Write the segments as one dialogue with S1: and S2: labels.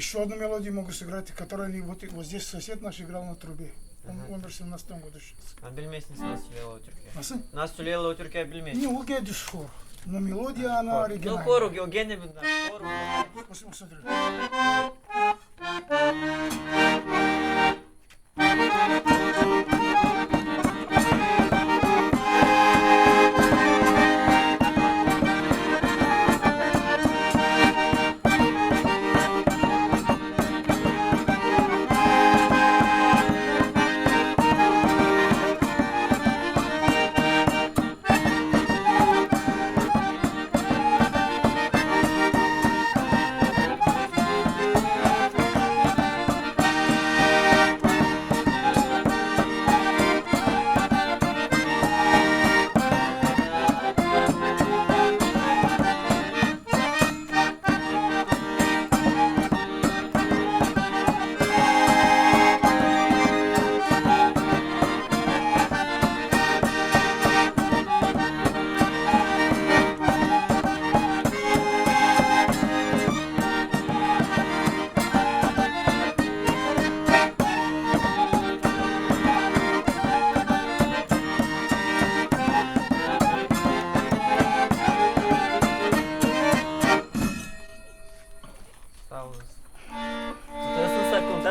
S1: Еще одну мелодию могу сыграть, которую они, вот, вот здесь сосед наш играл на трубе. Он
S2: Ага.
S1: умер в 17 году сейчас.
S2: А nasıl söylüyorlar o türküyü?
S1: Nasıl?
S2: Nasıl söylüyorlar o türküyü
S1: Не, у Гедюш хор. Но мелодия, она
S2: Ну
S1: оригинальная.
S2: хору, o gene bunlar. Hor mu?
S1: Пос- Посмотри.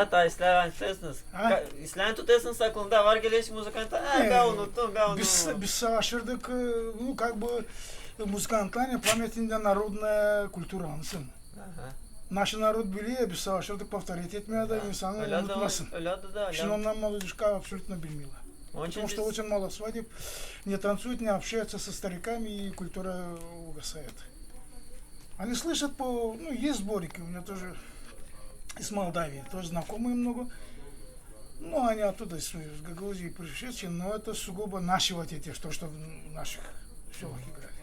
S2: Ta İslam tutasınız.
S1: Ha?
S2: İslam tutasın sakında var geliş muzikanta. Ha ben unuttum ben
S1: Без,
S2: unuttum.
S1: без ашырдык, э, ну, как бы, музыкантларне памятінде народная культура ансын.
S2: Aha.
S1: Наш народ били, без ашырдык повторить etmeye de insanı
S2: Öyle de
S1: unutmasın.
S2: öyle de da.
S1: Şimdi ondan молодежка абсолютно
S2: için
S1: Потому что
S2: biz-
S1: очень мало свадеб, не танцуют, не общаются со стариками, и культура угасает. Они слышат по... Ну, есть сборики, у меня тоже из Молдавии, тоже знакомые много. Ну, они оттуда, из, Гагаузии пришедшие, но это сугубо наши вот эти, что, что в наших селах игрались.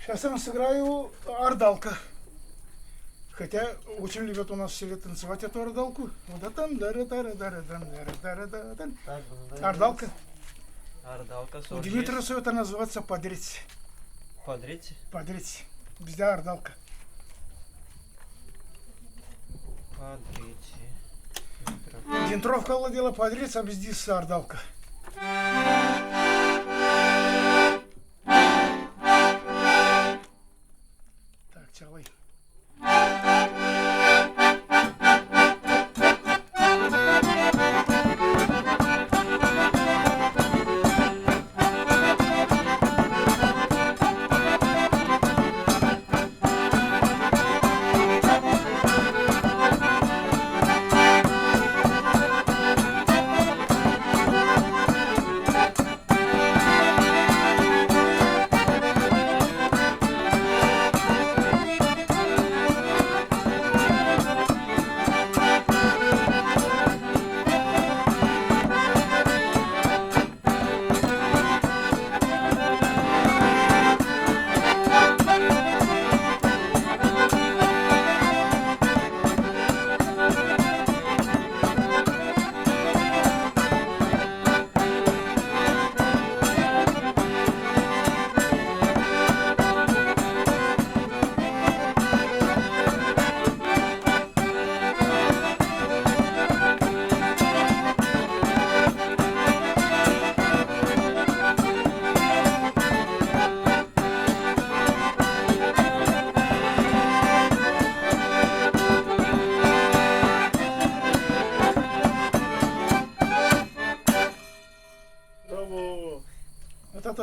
S1: Сейчас я вам сыграю ардалка. Хотя очень любят у нас в селе танцевать эту ардалку. Вот там дара дара дара дара дара дара
S2: da
S1: Ардалка.
S2: Ардалка
S1: У. Димитраса это называется подрить.
S2: Подрить.
S1: Подрить. Bizde ардалка.
S2: Подрить.
S1: Дентровка владела а без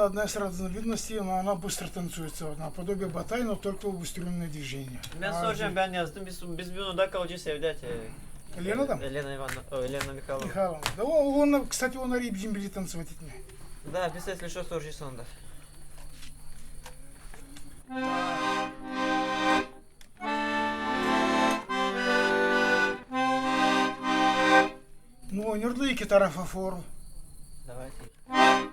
S1: одна из разновидностей, но она быстро танцуется. Вот, наподобие батай, но только убыстренное движение.
S2: Ben
S1: А
S2: soracağım ben yazdım. Biz, biz bunu da kalıcı sevdet.
S1: Лена там?
S2: Elena Ивановна. Елена Михайловна.
S1: Михайловна. Да он, он, кстати, он на рибзим били танцевать etmeye.
S2: Да, biz если что soracağız onda.
S1: Ну, oynuyordu iki tarafa for.
S2: Давайте.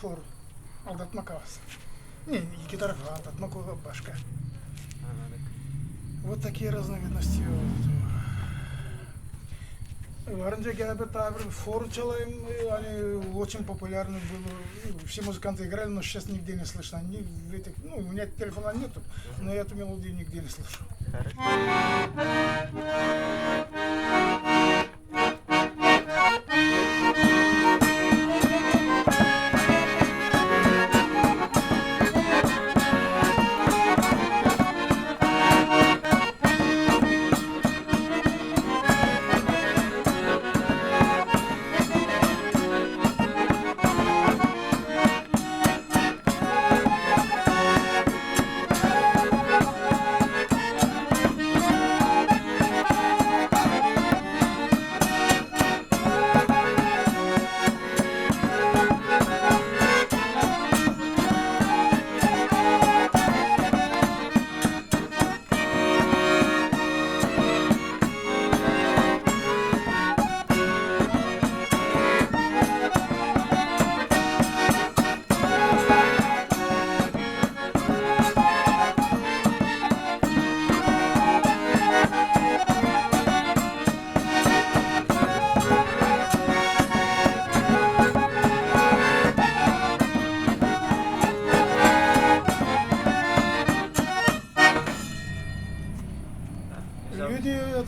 S1: Фор. Алдат Макавас. Не, не Алдат Макова башка. Вот такие разновидности. Варнже гәбе табір фор çalayım, они очень популярны было. Ну, Все музыканты играли, но сейчас нигде не слышно. Ни в этих, ну, у меня телефона нету, но я эту мелодию нигде не слышу.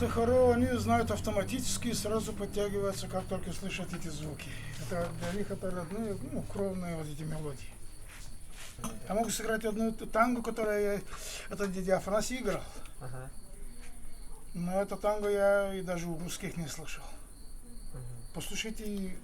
S1: Люди это хоро, они знают автоматически и сразу подтягиваются, как только слышат эти звуки. Это для них это родные, ну, кровные вот эти мелодии. Я могу сыграть одну т- танго, которая я, это дядя Афанасий играл.
S2: Ага.
S1: Но это танго я и даже у русских не слышал. Послушайте. и-